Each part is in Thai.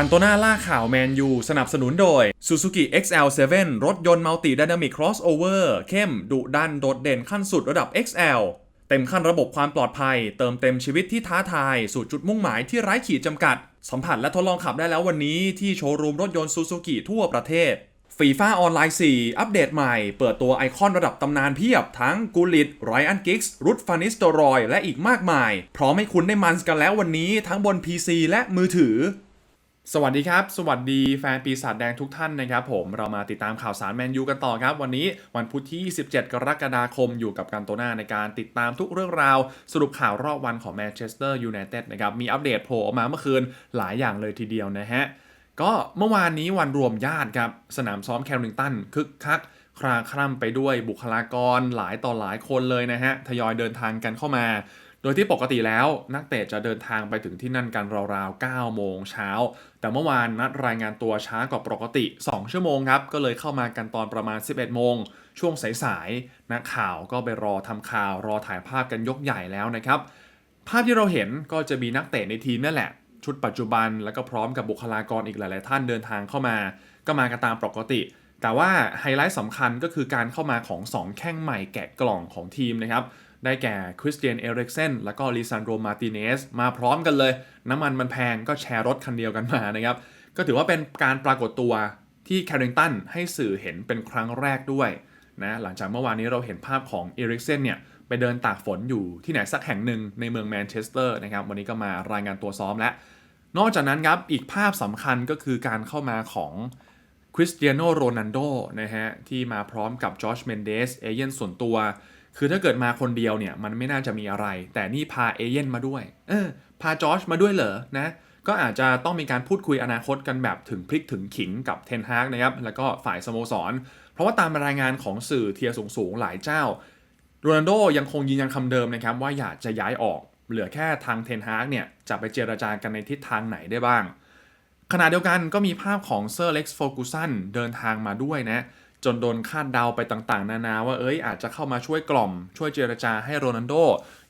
กันโตนาล่าข่าวแมนยูสนับสนุนโดย Suzuki XL7 รถยนต์มัลติ d y นามิก Crossover เข้มดุดันโดดเด่นขั้นสุดระดับ XL เต็มขั้นระบบความปลอดภัย เติมเต็มชีวิตที่ท้าทาย สู่จุดมุ่งหมายที่ไร้ขีดจำกัด สัมผัสและทดลองขับได้แล้ววันนี้ที่โชว์รูมรถยนต์ Suzuki ทั่วประเทศฟีฟ่าออนไลน์ 4 อัปเดตใหม่ เปิดตัวไอคอนระดับตำนานเพียบ ทั้งกูลิตไรอันกิกส์รุดฟานิสโตรอย และอีกมากมาย พร้อมให้คุณได้มันกันแล้ววันนี้ทั้งบน PC และมือถือ สวัสดีครับ สวัสดีแฟนปีศาจแดงทุกท่านนะครับผมเรามาติดตามข่าวสารแมนยูกันต่อครับ วันนี้วันพุธที่ 27 กรกฎาคมอยู่กับการโตนาในการติดตามทุกเรื่องราว สรุปข่าวรอบวันของแมนเชสเตอร์ยูไนเต็ดนะครับ มีอัปเดตโผล่ออกมาเมื่อคืนหลายอย่างเลยทีเดียวนะฮะ ก็เมื่อวานนี้วันรวมญาติครับ สนามซ้อมแคริงตันคึกคักคราคร่ำไปด้วยบุคลากรหลายต่อหลายคนเลยนะฮะทยอยเดินทางกันเข้ามา โดยที่ปกติแล้วนักเตะจะเดินทางไปถึงที่นั่นกันราวๆ9โมงเช้า แต่เมื่อวานนัดรายงานตัวช้ากว่าปกติ 2 ชั่วโมงครับ ก็เลยเข้ามากันตอนประมาณ 11 โมง ช่วงสายๆนักข่าวก็ไปรอทำข่าวรอถ่ายภาพกันยกใหญ่แล้วนะครับ ภาพที่เราเห็นก็จะมีนักเตะในทีมนั่นแหละ ชุดปัจจุบันแล้วก็พร้อมกับบุคลากรอีกหลาย ๆ ท่านเดินทางเข้ามา ก็มากันตามปกติแต่ว่าไฮไลท์สำคัญก็คือการเข้ามาของ 2 แข้งใหม่แกะกล่องของทีมนะครับ ได้แก่คริสเตียนเอริกเซนแล้วก็ลิซานโดมาติเนสมาพร้อมกันเลย น้ำมันมันแพงก็แชร์รถคันเดียวกันมานะครับ ก็ถือว่าเป็นการปรากฏตัวที่แคริงตันให้สื่อเห็นเป็นครั้งแรกด้วยนะหลังจากเมื่อวานนี้เราเห็นภาพของเอริกเซนเนี่ยไปเดินตากฝนอยู่ที่ไหนสักแห่งหนึ่งในเมืองแมนเชสเตอร์นะครับวันนี้ก็มารายงานตัวซ้อมแล้วนอกจากนั้นครับอีกภาพสำคัญก็คือการเข้ามาของคริสเตียโนโรนัลโดนะฮะที่มาพร้อมกับจอร์จเมนเดสเอเย่นส่วนตัว คือถ้าเกิดมาคนเดียวเนี่ยมันไม่น่าจะมีอะไร แต่นี่พาเอเย่นมาด้วย เออ พาจอร์จมาด้วยเหรอนะก็อาจจะต้องมีการพูดคุยอนาคตกันแบบถึงพริกถึงขิงกับเทนฮากนะครับ แล้วก็ฝ่ายสโมสร เพราะว่าตามรายงานของสื่อเทียสูงๆ หลายเจ้าโรนัลโดยังคงยืนยันคำเดิมนะครับ ว่าอยากจะย้ายออก เหลือแค่ทางเทนฮากเนี่ย จะไปเจรจากันในทิศทางไหนได้บ้าง ขณะเดียวกันก็มีภาพของเซอร์เล็กซ์โฟกุสันเดินทางมาด้วยนะ จนโดนคาดเดาไปต่างๆ นานาว่าเอ้ยอาจจะเข้ามาช่วยกล่อม ช่วยเจรจาให้โรนัลโด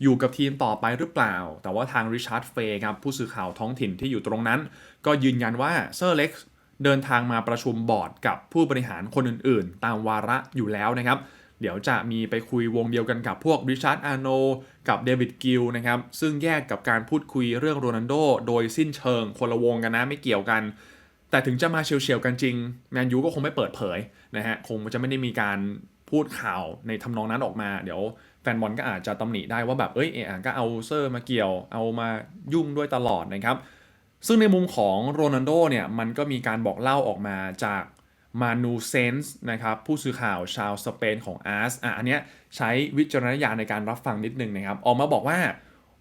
อยู่กับทีมต่อไปหรือเปล่า แต่ว่าทางริชาร์ดเฟย์ครับผู้สื่อข่าวท้องถิ่นที่อยู่ตรงนั้น ก็ยืนยันว่าเซอร์เล็กซ์เดินทางมาประชุมบอร์ดกับผู้บริหารคนอื่นๆ ตามวาระอยู่แล้วนะครับเดี๋ยวจะมีไปคุยวงเดียวกันกับพวกริชาร์ดอาโนกับเดวิดกิลนะครับซึ่งแยกกับการพูดคุยเรื่องโรนัลโดโดยสิ้นเชิงคนละวงกันนะไม่เกี่ยวกัน แต่ถึงจะมาเฉียวๆกันจริงแมนยูก็คงไม่เปิดเผยนะฮะคงจะไม่ได้มีการพูดข่าวในทำนองนั้นออกมา เดี๋ยวแฟนบอลก็อาจจะตำหนิได้ว่าแบบเอ้ยเอะก็เอาเซอร์มาเกี่ยว เอามายุ่งด้วยตลอดนะครับ ซึ่งในมุมของโรนัลโดเนี่ยมันก็มีการบอกเล่าออกมาจากมานูเซนส์นะครับผู้สื่อข่าวชาวสเปนของอาร์สอะอันเนี้ยใช้วิจารณญาณในการรับฟังนิดนึงนะครับ ออกมาบอกว่า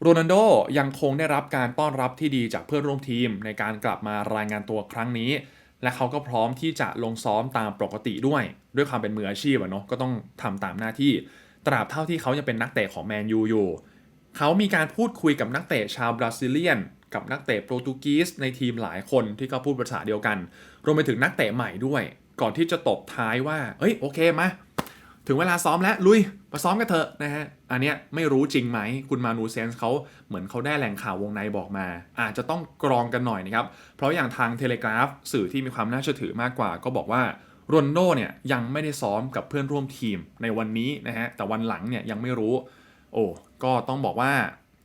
โรนัลโดยังคงได้รับการต้อนรับที่ดีจากเพื่อนร่วมทีมในการกลับมารายงานตัวครั้งนี้ และเขาก็พร้อมที่จะลงซ้อมตามปกติด้วย ด้วยความเป็นมืออาชีพอะเนาะก็ต้องทำตามหน้าที่ ตราบเท่าที่เขายังเป็นนักเตะของแมนยูอยู่ เขามีการพูดคุยกับนักเตะชาวบราซิเลียน กับนักเตะโปรตุกีสในทีมหลายคนที่เขาพูดภาษาเดียวกัน รวมไปถึงนักเตะใหม่ด้วย ก่อนที่จะตบท้ายว่า เอ้ยโอเคมา ถึงเวลาซ้อมแล้วลุยมาซ้อมกันเถอะนะฮะอันเนี้ยไม่รู้จริงไหมคุณมานูเซนส์เขาเหมือนเขาได้แหล่งข่าววงในบอกมา อาจจะต้องกรองกันหน่อยนะครับ เพราะอย่างทางเทเลกราฟสื่อที่มีความน่าเชื่อถือมากกว่า ก็บอกว่าโรนโดเนี่ยยังไม่ได้ซ้อมกับเพื่อนร่วมทีมในวันนี้นะฮะแต่วันหลังเนี่ยยังไม่รู้ โอ้ก็ต้องบอกว่า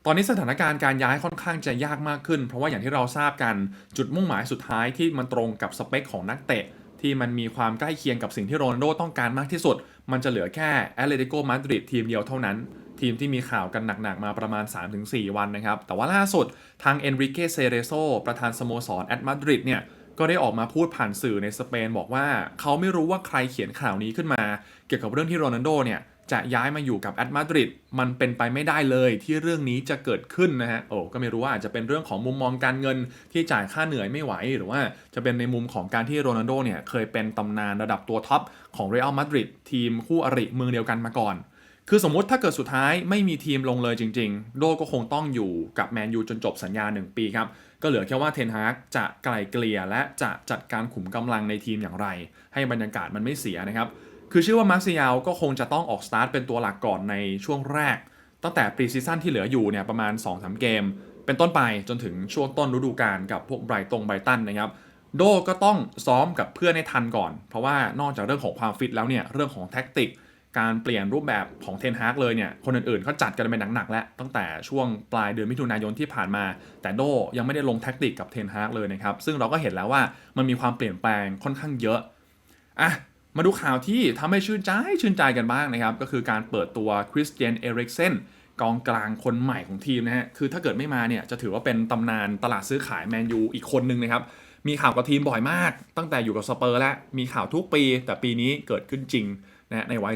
ตอนนี้สถานการณ์การย้ายค่อนข้างจะยากมากขึ้น เพราะว่าอย่างที่เราทราบกันจุดมุ่งหมายสุดท้ายที่มันตรงกับสเปคของนักเตะ ที่มันมีความใกล้เคียงกับสิ่งที่โรนัลโดต้องการมากที่สุด มันจะเหลือแค่แอตเลติโกมาดริดทีมเดียวเท่านั้น ทีมที่มีข่าวกันหนัก ๆ มาประมาณ 3-4 วันนะครับ แต่ว่าล่าสุดทางเอนริเกเซเรโซประธานสโมสรแอตมาดริดเนี่ยก็ได้ออกมาพูดผ่านสื่อในสเปนบอกว่า เขาไม่รู้ว่าใครเขียนข่าวนี้ขึ้นมา เกี่ยวกับเรื่องที่โรนัลโดเนี่ย จะย้ายมาอยู่กับแอตมาดริดมันเป็นไปไม่ได้เลยที่เรื่องนี้จะเกิดขึ้นนะฮะโอ้ก็ไม่รู้ว่าอาจจะเป็นเรื่องของมุมมองการเงินที่จ่ายค่าเหนื่อยไม่ไหว หรือว่าจะเป็นในมุมของการที่โรนัลโดเนี่ยเคยเป็นตำนานระดับตัวท็อปของเรอัลมาดริดทีมคู่อริเมืองเดียวกันมาก่อนคือสมมติถ้าเกิดสุดท้ายไม่มีทีมลงเลยจริง ๆ โดก็คงต้องอยู่กับแมนยูจนจบสัญญา 1 ปีครับ ก็เหลือแค่ว่าเทนฮากจะไกลเกลี่ยและจะจัดการขุมกำลังในทีมอย่างไร ให้บรรยากาศมันไม่เสียนะครับ คือเชื่อว่ามาร์ซียาลก็คงจะต้องออกสตาร์ทเป็นตัวหลักก่อนในช่วงแรก ตั้งแต่ปรีซีซั่นที่เหลืออยู่เนี่ยประมาณ 2-3 เกม เป็นต้นไปจนถึงช่วงต้นฤดูกาลกับพวกไบรตงไบรตันนะครับโดก็ต้องซ้อมกับเพื่อนให้ทันก่อน เพราะว่านอกจากเรื่องของความฟิตแล้วเนี่ยเรื่องของแท็กติก การเปลี่ยนรูปแบบของเทนฮากเลยเนี่ยคนอื่นๆเขาจัดกันเป็นหนักๆแล้วตั้งแต่ช่วงปลายเดือนมิถุนายนที่ผ่านมา แต่โดยังไม่ได้ลงแท็กติกกับเทนฮากเลยนะครับซึ่งเราก็เห็นแล้วว่ามันมีความเปลี่ยนแปลงค่อนข้างเยอะอะ มาดูข่าวที่ทำให้ชื่นใจชื่นใจกันบ้างนะครับ ก็คือการเปิดตัวคริสเตียนเอริกเซนกองกลางคนใหม่ของทีมนะฮะ คือถ้าเกิดไม่มาเนี่ยจะถือว่าเป็นตำนานตลาดซื้อขายแมนยูอีกคนนึงนะครับ มีข่าวกับทีมบ่อยมาก ตั้งแต่อยู่กับสเปอร์แล้วมีข่าวทุกปี แต่ปีนี้เกิดขึ้นจริงนะในวัย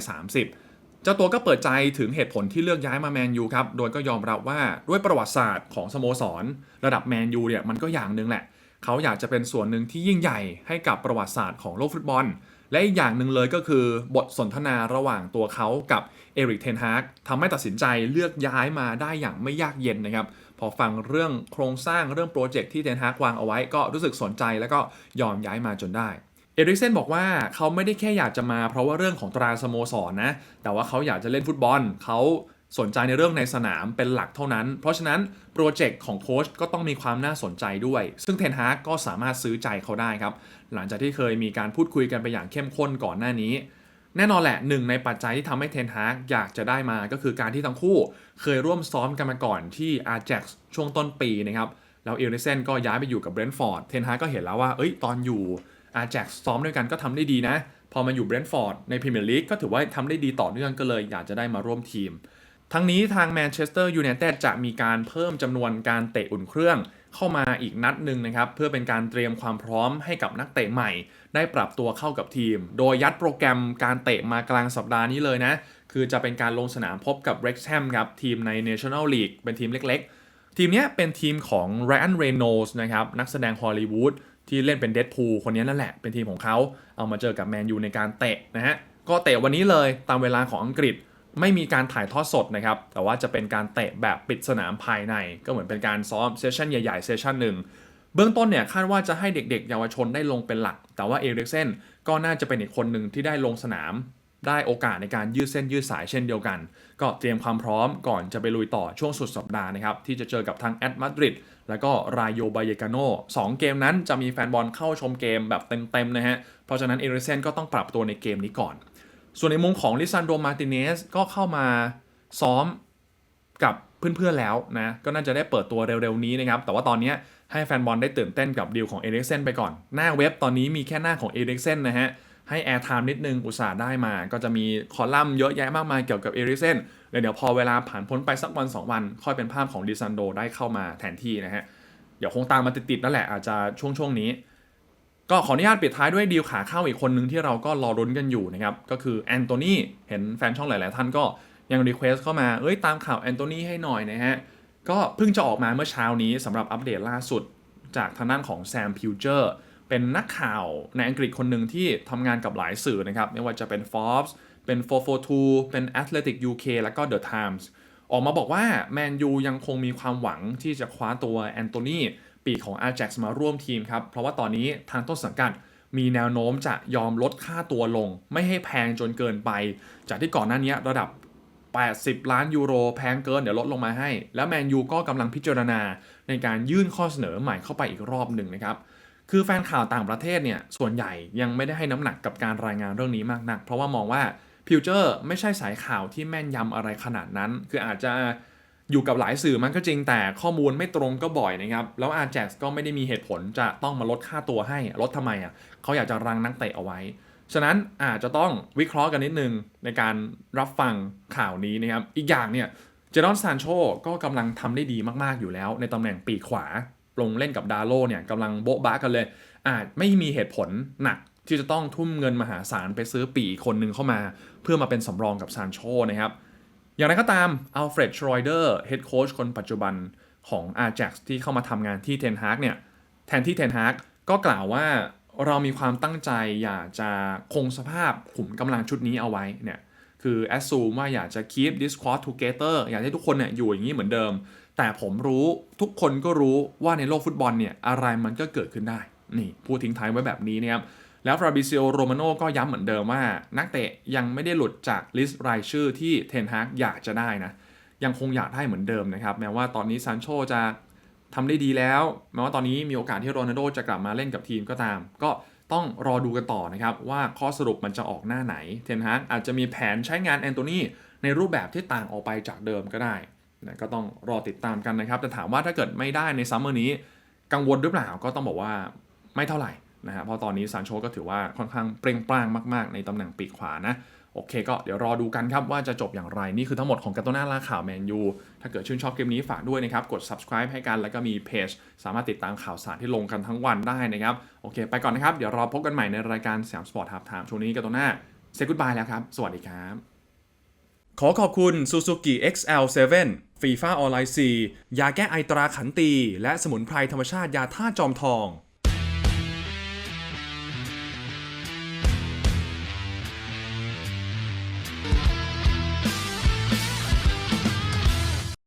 30 เจ้าตัวก็เปิดใจถึงเหตุผลที่เลือกย้ายมาแมนยูครับ โดยก็ยอมรับว่าด้วยประวัติศาสตร์ของสโมสร ระดับแมนยูเนี่ยมันก็อย่างหนึ่งแหละ เขาอยากจะเป็นส่วนหนึ่งที่ยิ่งใหญ่ให้กับประวัติศาสตร์ของโลกฟุตบอล และอีกอย่างหนึ่งเลยก็คือบทสนทนาระหว่างตัวเขากับเอริกเทนฮากทำให้ตัดสินใจเลือกย้ายมาได้อย่างไม่ยากเย็นนะครับ พอฟังเรื่องโครงสร้างเรื่องโปรเจกต์ที่เทนฮากวางเอาไว้ก็รู้สึกสนใจแล้วก็ยอมย้ายมาจนได้เอริกเซนบอกว่าเขาไม่ได้แค่อยากจะมาเพราะว่าเรื่องของตราสโมสรนนะ แต่ว่าเขาอยากจะเล่นฟุตบอล เขา สนใจในเรื่องในสนามเป็นหลักเท่านั้น เพราะฉะนั้นโปรเจกต์ของโค้ชก็ต้องมีความน่าสนใจด้วย ซึ่งเทนฮากก็สามารถซื้อใจเขาได้ครับ หลังจากที่เคยมีการพูดคุยกันไปอย่างเข้มข้นก่อนหน้านี้ แน่นอนแหละหนึ่งในปัจจัยที่ทำให้เทนฮากอยากจะได้มาก็คือการที่ทั้งคู่ เคยร่วมซ้อมกันมาก่อนที่อาร์เจ็กช่วงต้นปีนะครับ แล้วเอริเซนก็ย้ายไปอยู่กับเบรนท์ฟอร์ด เทนฮากก็เห็นแล้วว่า เอ้ยตอนอยู่อาร์เจ็กซ้อมด้วยกันก็ทำได้ดีนะ พอมาอยู่เบรนท์ฟอร์ดในพรีเมียร์ลีกก็ถือว่าทำได้ดีต่อเนื่องก็เลยอยากจะได้มาร่วมทีม ทั้งนี้ทางแมนเชสเตอร์ยูไนเต็ดจะมีการเพิ่มจำนวนการเตะอุ่นเครื่องเข้ามาอีกนัดหนึ่งนะครับ เพื่อเป็นการเตรียมความพร้อมให้กับนักเตะใหม่ ได้ปรับตัวเข้ากับทีม โดยยัดโปรแกรมการเตะมากลางสัปดาห์นี้เลยนะ คือจะเป็นการลงสนามพบกับ r e x h a m ครับทีมใน National League เป็นทีมเล็กๆ ทีมนี้เป็นทีมของ Ryan Reynolds นะครับนักแสดงฮอลลีวูดที่เล่นเป็นเด p พูลคนนี้นั่นแหละเป็นทีมของเขาเอามาเจอกับแมนยูในการเตะนะฮะก็เตะวันนี้เลยตามเวลาของอังกฤษ ไม่มีการถ่ายทอดสดนะครับ แต่ว่าจะเป็นการเตะแบบปิดสนามภายใน ก็เหมือนเป็นการซ้อมเซสชันใหญ่ๆเซสชันหนึ่งเบื้องต้นเนี่ยคาดว่าจะให้เด็กๆ เยาวชนได้ลงเป็นหลัก แต่ว่าเอริกเซนก็น่าจะเป็นอีกคนหนึ่งที่ได้ลงสนาม ได้โอกาสในการยืดเส้นยืดสายเช่นเดียวกัน ก็เตรียมความพร้อมก่อนจะไปลุยต่อช่วงสุดสัปดาห์นะครับที่จะเจอกับทางแอตมาดริดแล้วก็รายโยบายกาโนสองเกมนั้นจะมีแฟนบอลเข้าชมเกมแบบเต็มๆนะฮะเพราะฉะนั้นเอริกเซนก็ต้องปรับตัวในเกมนี้ก่อน ส่วนในมุมของลิซันโดมาติเนสก็เข้ามาซ้อมกับเพื่อนๆแล้วนะก็น่าจะได้เปิดตัวเร็วๆนี้นะครับ แต่ว่าตอนนี้ให้แฟนบอลได้ตื่นเต้นกับดีลของเอริกเซนไปก่อน หน้าเว็บตอนนี้มีแค่หน้าของเอริกเซนนะฮะ ให้แอร์ไทม์นิดนึงอุตส่าห์ได้มา ก็จะมีคอลัมน์เยอะแยะมากมายเกี่ยวกับเอริกเซนเดี๋ยวพอเวลาผ่านพ้นไปสักวัน 2 วัน ค่อยเป็นภาพของดิซันโดได้เข้ามาแทนที่นะฮะ เดี๋ยวคงตามมาติดๆนั่นแหละอาจจะช่วงช่วงๆนี้ ก็ขออนุญาตปิดท้ายด้วยดีลขาเข้าอีกคนนึงที่เราก็รอรุ้นกันอยู่นะครับ ก็คือแอนโทนีเห็นแฟนช่องหลาย ๆ ท่านก็ยังรีเควสเข้ามา เอ้ยตามข่าวแอนโทนีให้หน่อยนะฮะ ก็เพิ่งจะออกมาเมื่อเช้านี้สำหรับอัปเดตล่าสุดจากทางด้านของแซมพิวเจอร์เป็นนักข่าวในอังกฤษคนหนึ่งที่ทำงานกับหลายสื่อนะครับ ไม่ว่าจะเป็น Forbes เป็น 442 เป็น Athletic UK แล้วก็ The Times ออกมาบอกว่าแมนยูยังคงมีความหวังที่จะคว้าตัวแอนโทนี ปีกของ Ajax มาร่วมทีมครับ เพราะว่าตอนนี้ทางต้นสังกัดมีแนวโน้มจะยอมลดค่าตัวลง ไม่ให้แพงจนเกินไป จากที่ก่อนหน้านี้ระดับ 80 ล้านยูโรแพงเกินเดี๋ยวลดลงมาให้ แล้วแมนยูก็กำลังพิจารณาในการยื่นข้อเสนอใหม่เข้าไปอีกรอบหนึ่งนะครับคือแฟนข่าวต่างประเทศเนี่ยส่วนใหญ่ยังไม่ได้ให้น้ำหนักกับการรายงานเรื่องนี้มากนัก เพราะว่ามองว่าพิวเจอร์ไม่ใช่สายข่าวที่แม่นยำอะไรขนาดนั้น คืออาจจะ อยู่กับหลายสื่อมันก็จริงแต่ข้อมูลไม่ตรงก็บ่อยนะครับ แล้วอาร์แจกก็ไม่ได้มีเหตุผลจะต้องมาลดค่าตัวให้ลดทำไมอะเขาอยากจะรังนักเตะเอาไว้ ฉะนั้นอาจจะต้องวิเคราะห์กันนิดนึงในการรับฟังข่าวนี้นะครับ อีกอย่างเนี่ยเจดอนซานโชก็กำลังทำได้ดีมากๆอยู่แล้ว ในตำแหน่งปีกขวา ลงเล่นกับดาโลเนี่ยกำลังโบ๊ะบ้ากันเลย อาจไม่มีเหตุผลหนักที่จะต้องทุ่มเงินมหาศาลไปซื้อปีกคนหนึ่งเข้ามา เพื่อมาเป็นสำรองกับซานโชนะครับ อย่างไรก็ตามอัลเฟรดชรอยเดอร์เฮดโค้ชคนปัจจุบันของ Ajax ที่เข้ามาทำงานที่เทนฮากเนี่ยแทนที่เทนฮากก็กล่าวว่าเรามีความตั้งใจอยากจะคงสภาพขุมกำลังชุดนี้เอาไว้เนี่ยคือแอ s ซูมว่าอยากจะ keep this squad together อยากให้ทุกคนเนี่ยอยู่อย่างนี้เหมือนเดิม แต่ผมรู้ทุกคนก็รู้ว่าในโลกฟุตบอลเนี่ยอะไรมันก็เกิดขึ้นได้ นี่พูดทิ้งท้ายไว้แบบนี้นะครับ แล้วฟราบิซิโอโรมาโนก็ย้ำเหมือนเดิมว่า นักเตะยังไม่ได้หลุดจากลิสต์รายชื่อที่เทนฮากอยากจะได้นะ ยังคงอยากได้เหมือนเดิมนะครับ แม้ว่าตอนนี้ซานโชจะทำได้ดีแล้ว แม้ว่าตอนนี้มีโอกาสที่โรนัลโดจะกลับมาเล่นกับทีมก็ตาม ก็ต้องรอดูกันต่อนะครับ ว่าข้อสรุปมันจะออกหน้าไหน เทนฮากอาจจะมีแผนใช้งานแอนโทนีในรูปแบบที่ต่างออกไปจากเดิมก็ได้นะก็ต้องรอติดตามกันนะครับแต่ถามว่าถ้าเกิดไม่ได้ในซัมเมอร์นี้ กังวลหรือเปล่าก็ต้องบอกว่าไม่เท่าไหร่ นะฮะเพราะตอนนี้ซานโชก็ถือว่าค่อนข้างเปร่งปร้างมากๆ ในตำแหน่งปีกขวานะโอเคก็เดี๋ยวรอดูกันครับว่าจะจบอย่างไร นี่คือทั้งหมดของการ์ตูน่าล่าข่าวแมนยูถ้าเกิดชื่นชอบคลิปนี้ฝากด้วยนะครับ กด subscribe ให้กันแล้วก็มีเพจ สามารถติดตามข่าวสารที่ลงกันทั้งวันได้นะครับ โอเค ไปก่อนนะครับ เดี๋ยวรอพบกันใหม่ในรายการสยามสปอร์ตทับถามช่วงนี้การ์ตูน่าเซกุดบายแล้วครับ สวัสดีครับ ขอขอบคุณ Suzuki XL7 ฟีฟ่าออนไลน์4ยาแก้ไอตราขันตี และสมุนไพรธรรมชาติยาท่าจอมทอง